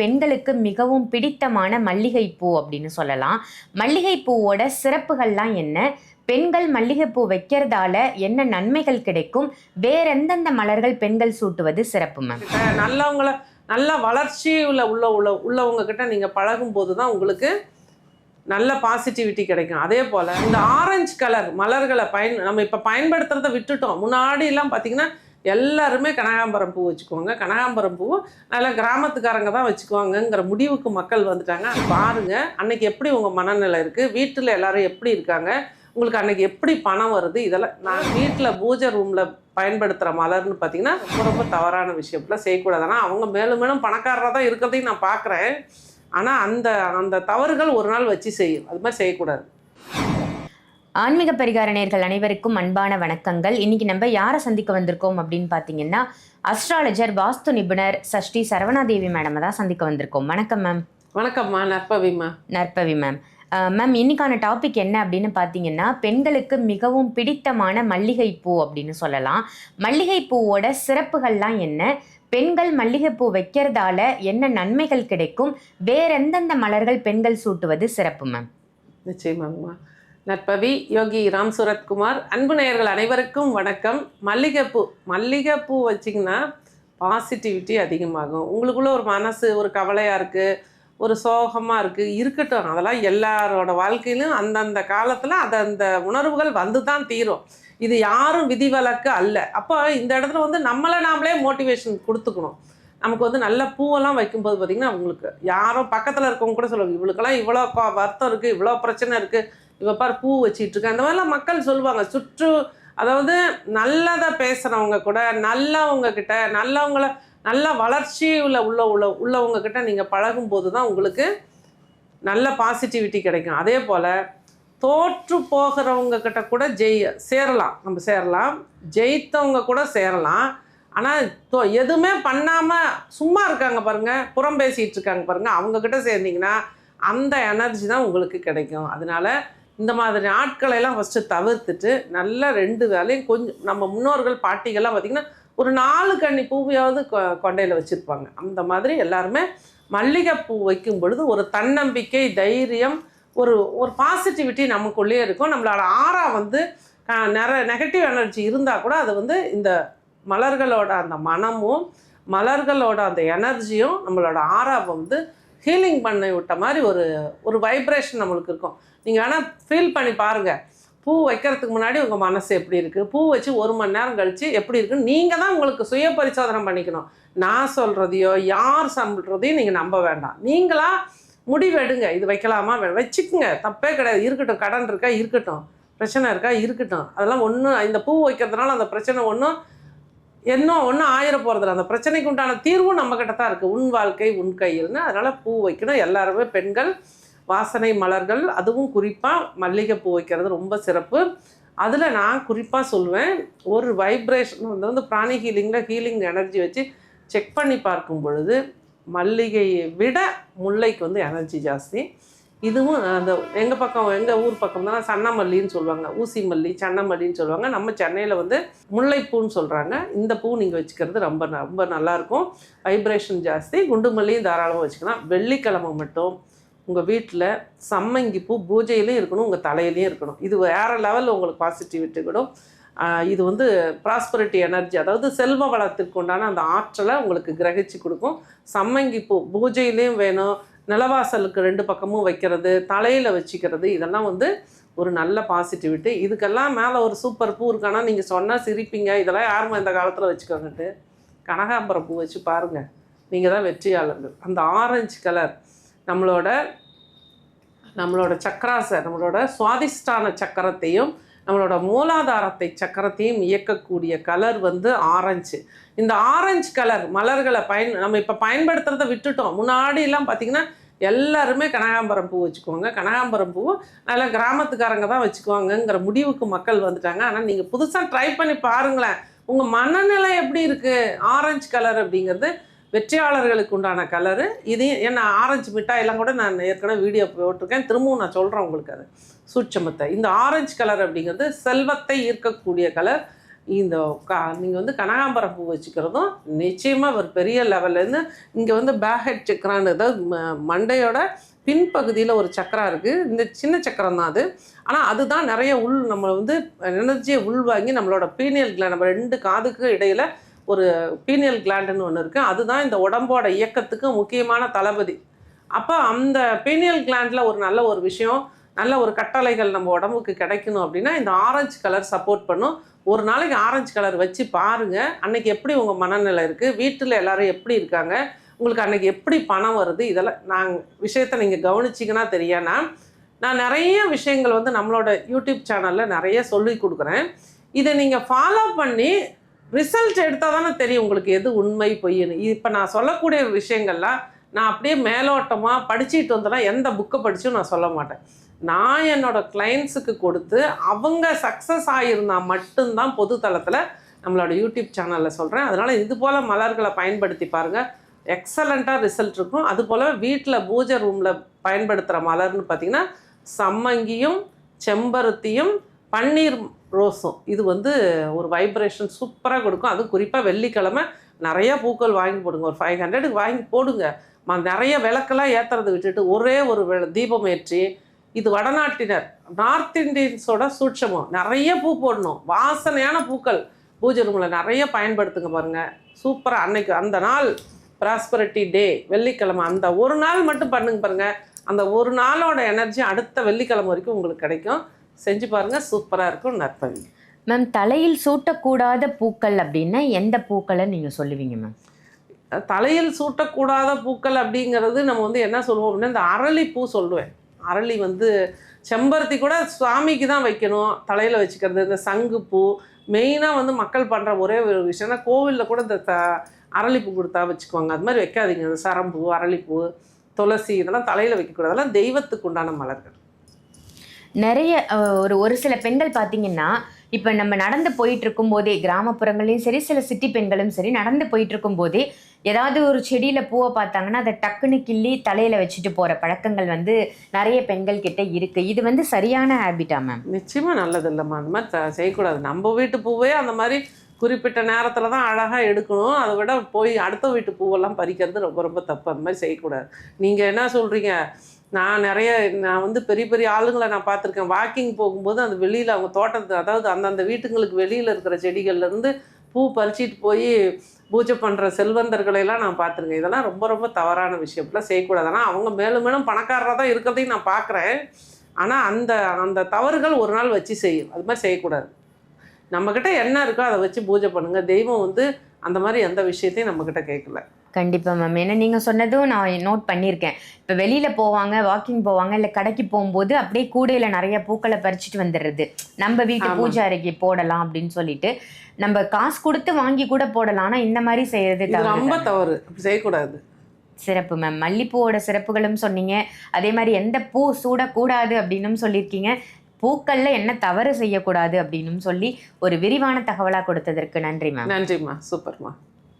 பெண்களுக்கு மிகவும் பிடித்தமான மல்லிகைப்பூ அப்படின்னு சொல்லலாம். மல்லிகைப்பூவோட சிறப்புகள்லாம் என்ன? பெண்கள் மல்லிகைப்பூ வைக்கிறதால என்ன நன்மைகள் கிடைக்கும்? வேற எந்தெந்த மலர்கள் பெண்கள் சூட்டுவது சிறப்பு மேம் நல்லவங்கள நல்ல வளர்ச்சி உள்ள உள்ள உள்ள உள்ளவங்க கிட்ட நீங்கள் பழகும் போது தான் உங்களுக்கு நல்ல பாசிட்டிவிட்டி கிடைக்கும். அதே போல் இந்த ஆரஞ்சு கலர் மலர்களை பயன் நம்ம இப்போ பயன்படுத்துறதை விட்டுட்டோம். முன்னாடிலாம் பார்த்தீங்கன்னா எல்லாருமே கனகாம்பரம் பூ வச்சுக்குவாங்க. கனகாம்பரம் பூ நல்லா கிராமத்துக்காரங்க தான் வச்சுக்குவாங்கங்கிற முடிவுக்கு மக்கள் வந்துட்டாங்க. பாருங்க அன்னைக்கு எப்படி உங்கள் மனநிலை இருக்குது வீட்டில் எல்லாரும் எப்படி இருக்காங்க? உங்களுக்கு அன்னைக்கு எப்படி பணம் வருது? இதெல்லாம் நான் வீட்டில் பூஜை ரூமில் பயன்படுத்துகிற மலர்னு பார்த்தீங்கன்னா ரொம்ப ரொம்ப தவறான விஷயம். இப்படிலாம் செய்யக்கூடாது ஆனால் அவங்க மேலும் மேலும் பணக்காரராக தான் இருக்கிறதையும் நான் பார்க்குறேன் ஆனால் அந்த அந்த தவறுகள் ஒரு நாள் வச்சு செய்யும். அது மாதிரி செய்யக்கூடாது. ஆன்மீக பரிகார நேர்கள் அனைவருக்கும் அன்பான வணக்கங்கள். இன்னைக்கு நம்ம யாரை சந்திக்க வந்திருக்கோம் அப்படின்னு பார்த்தீங்கன்னா அஸ்ட்ராலஜர் வாஸ்து நிபுணர் சஷ்டி சரவணாதேவி மேடம் தான் சந்திக்க வந்திருக்கோம். வணக்கம் மேம் வணக்கம்மா நற்பவிம்மா நற்பவி மேம் மேம் இன்னைக்கான டாபிக் என்ன அப்படின்னு பார்த்தீங்கன்னா பெண்களுக்கு மிகவும் பிடித்தமான மல்லிகைப்பூ அப்படின்னு சொல்லலாம். மல்லிகைப்பூவோட சிறப்புகள்லாம் என்ன? பெண்கள் மல்லிகைப்பூ வைக்கிறதால என்ன நன்மைகள் கிடைக்கும்? வேற எந்தெந்த மலர்கள் பெண்கள் சூட்டுவது சிறப்பு மேம் நிச்சயமாங்கம்மா நட்பவி யோகி ராம் சுரத்குமார். அன்பு நேயர்கள் அனைவருக்கும் வணக்கம். மல்லிகைப்பூ மல்லிகைப்பூ வச்சிங்கன்னா பாசிட்டிவிட்டி அதிகமாகும். உங்களுக்குள்ளே ஒரு மனசு ஒரு கவலையாக இருக்குது ஒரு சோகமாக இருக்குது இருக்கட்டும். அதெல்லாம் எல்லாரோட வாழ்க்கையிலும் அந்தந்த காலத்தில் அது அந்த உணர்வுகள் வந்து தான் தீரும். இது யாரும் விதிவிலக்கு அல்ல. அப்போ இந்த இடத்துல வந்து நம்மளை நாமளே மோட்டிவேஷன் கொடுத்துக்கணும். நமக்கு வந்து நல்ல பூவெல்லாம் வைக்கும்போது பார்த்திங்கன்னா உங்களுக்கு யாரும் பக்கத்தில் இருக்கவங்க கூட சொல்லுவாங்க இவளுக்கெல்லாம் இவ்வளோ வருத்தம் இருக்குது இவ்வளோ பிரச்சனை இருக்குது இப்போ பார் பூ வச்சிட்டு இருக்கா அந்த மாதிரிலாம் மக்கள் சொல்லுவாங்க. சுற்று அதாவது நல்லதை பேசுகிறவங்க கூட நல்லவங்க கிட்ட நல்லவங்கள நல்ல வளர்ச்சி உள்ள உள்ள உள்ள உள்ளவங்க கிட்ட நீங்கள் பழகும்போது தான் உங்களுக்கு நல்ல பாசிட்டிவிட்டி கிடைக்கும். அதே போல் தோற்று போகிறவங்க கிட்ட கூட ஜெய் சேரலாம். நம்ம சேரலாம். ஜெயித்தவங்க கூட சேரலாம். ஆனால் தோ எதுவுமே பண்ணாமல் சும்மா இருக்காங்க பாருங்கள் புறம் பேசிகிட்டு இருக்காங்க பாருங்கள் அவங்கக்கிட்ட சேர்ந்தீங்கன்னா அந்த எனர்ஜி தான் உங்களுக்கு கிடைக்கும். அதனால இந்த மாதிரி ஆட்களெல்லாம் ஃபஸ்ட்டு தவிர்த்துட்டு நல்லா ரெண்டு வேலையும் கொஞ்சம் நம்ம முன்னோர்கள் பாட்டிகள்லாம் பார்த்திங்கன்னா ஒரு நாலு கண்ணி பூவையாவது கொ- கொண்டையில் வச்சுருப்பாங்க. அந்த மாதிரி எல்லாருமே மல்லிகைப்பூ வைக்கும் பொழுது ஒரு தன்னம்பிக்கை தைரியம் ஒரு ஒரு பாசிட்டிவிட்டி நமக்குள்ளேயே இருக்கும். நம்மளோட ஆறா வந்து நிறைய நிற நெகட்டிவ் எனர்ஜி இருந்தால் கூட அது வந்து இந்த மலர்களோட அந்த மனமும் மலர்களோட அந்த எனர்ஜியும் நம்மளோட ஆறாவை வந்து ஹீலிங் பண்ணி விட்ட மாதிரி ஒரு ஒரு வைப்ரேஷன் நம்மளுக்கு இருக்கும். நீங்கள் வேணால் ஃபீல் பண்ணி பாருங்கள் பூ வைக்கிறதுக்கு முன்னாடி உங்கள் மனசு எப்படி இருக்குது பூ வச்சு ஒரு மணி நேரம் கழித்து எப்படி இருக்குன்னு நீங்கள் தான் உங்களுக்கு சுய பரிசோதனை பண்ணிக்கணும். நான் சொல்கிறதையோ யார் சொல்கிறதையும் நீங்கள் நம்ப வேண்டாம். நீங்களாக முடிவெடுங்க இது வைக்கலாமா? வேணும் வச்சுக்குங்க. தப்பே கிடையாது. இருக்கட்டும். கடன் இருக்கா? இருக்கட்டும். பிரச்சனை இருக்கா? இருக்கட்டும். அதெல்லாம் ஒன்றும் இந்த பூ வைக்கிறதுனால அந்த பிரச்சனை ஒன்றும் இன்னும் ஒன்றும் ஆயிர போகிறதில்ல அந்த பிரச்சனைக்கு உண்டான தீர்வும் நம்மக்கிட்ட தான் இருக்குது உன் வாழ்க்கை உன் கையில்னு. அதனால் பூ வைக்கணும். எல்லாருமே பெண்கள் வாசனை மலர்கள் அதுவும் குறிப்பாக மல்லிகைப்பூ வைக்கிறது ரொம்ப சிறப்பு. அதில் நான் குறிப்பாக சொல்லுவேன் ஒரு வைப்ரேஷன் வந்து வந்து பிராணி ஹீலிங்கில் ஹீலிங் எனர்ஜி வச்சு செக் பண்ணி பார்க்கும் பொழுது மல்லிகையை விட முல்லைக்கு வந்து எனர்ஜி ஜாஸ்தி. இதுவும் அந்த எங்கள் பக்கம் எங்கள் ஊர் பக்கம் தான் சன்னமல்லின்னு சொல்லுவாங்க. ஊசி மல்லி சன்னமல்லின்னு சொல்லுவாங்க. நம்ம சென்னையில் வந்து முல்லைப்பூன்னு சொல்கிறாங்க இந்த பூ நீங்கள் வச்சுக்கிறது ரொம்ப ந- ரொம்ப நல்லாயிருக்கும். வைப்ரேஷன் ஜாஸ்தி. குண்டு மல்லியும் தாராளமாக வச்சுக்கலாம். வெள்ளிக்கிழமை மட்டும் உங்கள் வீட்டில் சம்மங்கி பூ பூஜையிலையும் இருக்கணும் உங்கள் தலையிலையும் இருக்கணும். இது வேறு லெவலில் உங்களுக்கு பாசிட்டிவிட்டி கூடும் இது வந்து ப்ராஸ்பரிட்டி எனர்ஜி அதாவது செல்வ வளத்திற்கு உண்டான அந்த ஆற்றலை உங்களுக்கு கிரகிச்சு கொடுக்கும். சம்மங்கி பூ பூஜையிலையும் வேணும். நிலவாசலுக்கு ரெண்டு பக்கமும் வைக்கிறது தலையில் வச்சுக்கிறது இதெல்லாம் வந்து ஒரு நல்ல பாசிட்டிவிட்டி இதுக்கெல்லாம் மேலே ஒரு சூப்பர் பூ இருக்கானா நீங்கள் சொன்னால் சிரிப்பீங்க. இதெல்லாம் யாருமா இந்த காலத்தில் வச்சுக்கோங்கட்டு கனகாம்பரம் பூ வச்சு பாருங்கள் நீங்கள் தான் வெற்றியாளர்கள். அந்த ஆரஞ்சு கலர் நம்மளோட நம்மளோட சக்கராசை நம்மளோட சுவாதிஷ்டான சக்கரத்தையும் நம்மளோட மூலாதாரத்தை சக்கரத்தையும் இயக்கக்கூடிய கலர் வந்து ஆரஞ்சு இந்த ஆரஞ்சு கலர் மலர்களை பயன் நம்ம இப்போ பயன்படுத்துகிறத விட்டுட்டோம். முன்னாடிலாம் பார்த்தீங்கன்னா எல்லாருமே கனகாம்பரம் பூ வச்சுக்குவாங்க. கனகாம்பரம் பூ நல்லா கிராமத்துக்காரங்க தான் வச்சுக்குவாங்கங்கிற முடிவுக்கு மக்கள் வந்துட்டாங்க. ஆனால் நீங்கள் புதுசாக ட்ரை பண்ணி பாருங்களேன். உங்கள் மனநிலை எப்படி இருக்குது ஆரஞ்சு கலர் அப்படிங்கிறது வெற்றியாளர்களுக்கு உண்டான கலரு. இது என்ன ஆரஞ்சு மிட்டாயெல்லாம் கூட நான் ஏற்கனவே வீடியோ போட்டிருக்கேன். திரும்பவும் நான் சொல்கிறேன் உங்களுக்கு அது. சூட்சமத்தை. இந்த ஆரஞ்சு கலர் அப்படிங்கிறது செல்வத்தை ஈர்க்கக்கூடிய கலர். இந்த கா நீங்கள் வந்து கனகாம்பரம் பூ வச்சுக்கிறதும் நிச்சயமாக ஒரு பெரிய லெவல்லேருந்து இங்கே வந்து பேஹெட் சக்கரான்னு அதாவது ம- மண்டையோட பின்பகுதியில் ஒரு சக்கரா இருக்குது இந்த சின்ன சக்கரம் தான் அது. ஆனால் அதுதான் நிறைய உள் நம்ம வந்து எனர்ஜியை உள்வாங்கி நம்மளோட பீனியல் நம்ம ரெண்டு காதுக்கு இடையில் ஒரு பீனியல் கிளாண்டுன்னு ஒன்று இருக்குது அதுதான் இந்த உடம்போட இயக்கத்துக்கு முக்கியமான தளபதி. அப்போ அந்த பீனியல் கிளாண்டில் ஒரு நல்ல ஒரு விஷயம் நல்ல ஒரு கட்டளைகள் நம்ம உடம்புக்கு கிடைக்கணும் அப்படின்னா இந்த ஆரஞ்சு கலர் சப்போர்ட் பண்ணும். ஒரு நாளைக்கு ஆரஞ்சு கலர் வச்சு பாருங்கள் அன்னைக்கு எப்படி உங்கள் மனநிலை இருக்குது வீட்டில் எல்லோரும் எப்படி இருக்காங்க? உங்களுக்கு அன்றைக்கி எப்படி பணம் வருது? இதெல்லாம் நாங்கள் விஷயத்தை நீங்கள் கவனிச்சிங்கன்னா தெரியானா நான் நிறைய விஷயங்கள் வந்து நம்மளோட யூடியூப் சேனலில் நிறைய சொல்லி கொடுக்குறேன். இதை நீங்கள் ஃபாலோ பண்ணி ரிசல்ட் எடுத்தால் தானே தெரியும் உங்களுக்கு எது உண்மை பொய்யுன்னு இப்போ நான் சொல்லக்கூடிய விஷயங்கள்லாம் நான் அப்படியே மேலோட்டமாக படிச்சுட்டு வந்தெல்லாம் எந்த புக்கை படித்தும் நான் சொல்ல மாட்டேன். நான் என்னோட கிளைண்ட்ஸுக்கு கொடுத்து அவங்க சக்ஸஸ் ஆகியிருந்தால் மட்டும்தான் பொது தளத்தில் நம்மளோட யூடியூப் சேனலில் சொல்கிறேன் அதனால் இது போல் மலர்களை பயன்படுத்தி பாருங்கள் எக்ஸலண்ட்டாக ரிசல்ட் இருக்கும். அது போல் வீட்டில் பூஜை ரூமில் பயன்படுத்துகிற மலர்னு பார்த்தீங்கன்னா சம்மங்கியும் செம்பருத்தியும் பன்னீர் ரோஸும். இது வந்து ஒரு வைப்ரேஷன் சூப்பராக கொடுக்கும். அதுவும் குறிப்பாக வெள்ளிக்கிழமை நிறைய பூக்கள் வாங்கி போடுங்க. ஒரு ஃபைவ் ஹண்ட்ரடுக்கு வாங்கி போடுங்க. நிறைய விளக்கெல்லாம் ஏற்றுறதை விட்டுட்டு ஒரே ஒரு தீபம் ஏற்றி இது வடநாட்டினர் நார்த் இந்தியன்ஸோட சூட்சமம். நிறைய பூ போடணும். வாசனையான பூக்கள். பூஜை ரூமில் நிறைய பயன்படுத்துங்க பாருங்கள் சூப்பராக அன்னைக்கு அந்த நாள் ப்ராஸ்பரிட்டி டே வெள்ளிக்கிழமை. அந்த ஒரு நாள் மட்டும் பண்ணுங்க பாருங்கள் அந்த ஒரு நாளோட எனர்ஜி அடுத்த வெள்ளிக்கிழமை வரைக்கும் உங்களுக்கு கிடைக்கும். செஞ்சு பாருங்க சூப்பராக இருக்கும் நற்பவி மேம் தலையில் சூட்டக்கூடாத பூக்கள் அப்படின்னா எந்த பூக்களை நீங்க சொல்லுவீங்க மேம் தலையில் சூட்டக்கூடாத பூக்கள் அப்படிங்கிறது நம்ம வந்து என்ன சொல்லுவோம் அப்படின்னா இந்த அரளிப்பூ சொல்லுவேன். அரளி வந்து செம்பருத்தி கூட சுவாமிக்கு தான் வைக்கணும் தலையில் வச்சுக்கிறது. இந்த சங்குப்பூ மெயினாக வந்து மக்கள் பண்ணுற ஒரே ஒரு விஷயம்னா கோவிலில் கூட இந்த த அரளிப்பூ கொடுத்தா வச்சுக்குவாங்க. அது மாதிரி வைக்காதீங்க. இந்த சரம்பூ அரளிப்பூ துளசி இதெல்லாம் தலையில் வைக்கக்கூடாது. அதெல்லாம் தெய்வத்துக்கு உண்டான மலர்கள். நிறைய ஒரு ஒரு சில பெண்கள் பார்த்தீங்கன்னா இப்போ நம்ம நடந்து போயிட்டு இருக்கும்போதே கிராமப்புறங்களையும் சரி சில சிட்டி பெண்களும் சரி நடந்து போயிட்டு இருக்கும்போதே ஏதாவது ஒரு செடியில் பூவை பார்த்தாங்கன்னா அதை டக்குன்னு கிள்ளி தலையில் வச்சுட்டு போகிற பழக்கங்கள் வந்து நிறைய பெண்கள் கிட்ட இருக்குது இது வந்து சரியான ஹேபிட்டா மேம்? நிச்சயமாக நல்லது இல்லைம்மா அந்த மாதிரி த- செய்யக்கூடாது. நம்ம வீட்டு பூவே அந்த மாதிரி குறிப்பிட்ட நேரத்தில் தான் அழகாக எடுக்கணும். அதை விட போய் அடுத்த வீட்டு பூவெல்லாம் பறிக்கிறது ரொம்ப ரொம்ப தப்பு. அந்த மாதிரி செய்யக்கூடாது. நீங்கள் என்ன சொல்கிறீங்க நான் நிறைய நான் வந்து பெரிய பெரிய ஆளுங்களை நான் பார்த்துருக்கேன். வாக்கிங் போகும்போது அந்த வெளியில் அவங்க தோட்டத்து அதாவது அந்தந்த வீட்டுங்களுக்கு வெளியில் இருக்கிற செடிகள்லேருந்து பூ பறிச்சிட்டு போய் பூஜை பண்ணுற செல்வந்தர்களை எல்லாம் நான் பார்த்துருக்கேன். இதெல்லாம் ரொம்ப ரொம்ப தவறான விஷயம்லாம் செய்யக்கூடாது. ஆனால் அவங்க மேலும் மேலும் பணக்காரராக தான் இருக்கிறதையும் நான் பார்க்குறேன். ஆனால் அந்த அந்த தவறுகள் ஒரு நாள் வச்சு செய்யும். அது மாதிரி செய்யக்கூடாது. நம்மக்கிட்ட என்ன இருக்கோ அதை வச்சு பூஜை பண்ணுங்கள் தெய்வம் வந்து அந்த மாதிரி எந்த விஷயத்தையும் நம்மக்கிட்ட கேட்கல. கண்டிப்பா மேம் ஏன்னா நீங்க சொன்னதும் நான் நோட் பண்ணியிருக்கேன். இப்போ வெளியில போவாங்க வாக்கிங் போவாங்க இல்லை கடைக்கு போகும்போது அப்படியே கூடையில நிறைய பூக்களை பறிச்சுட்டு வந்துடுறது நம்ம வீட்டு. பூஜை அறைக்கு போடலாம் அப்படின்னு சொல்லிட்டு நம்ம காசு கொடுத்து வாங்கி கூட போடலாம். ஆனா இந்த மாதிரி செய்யறது ரொம்ப தவறு. செய்யக்கூடாது. சிறப்பு மேம் மல்லிப்பூவோட சிறப்புகளும் சொன்னீங்க. அதே மாதிரி எந்த பூ சூடக்கூடாது அப்படின்னும் சொல்லியிருக்கீங்க. பூக்கள்ல என்ன தவறு செய்யக்கூடாது அப்படின்னும் சொல்லி ஒரு விரிவான தகவலா கொடுத்ததற்கு நன்றி மேம் நன்றிம்மா. சூப்பர்மா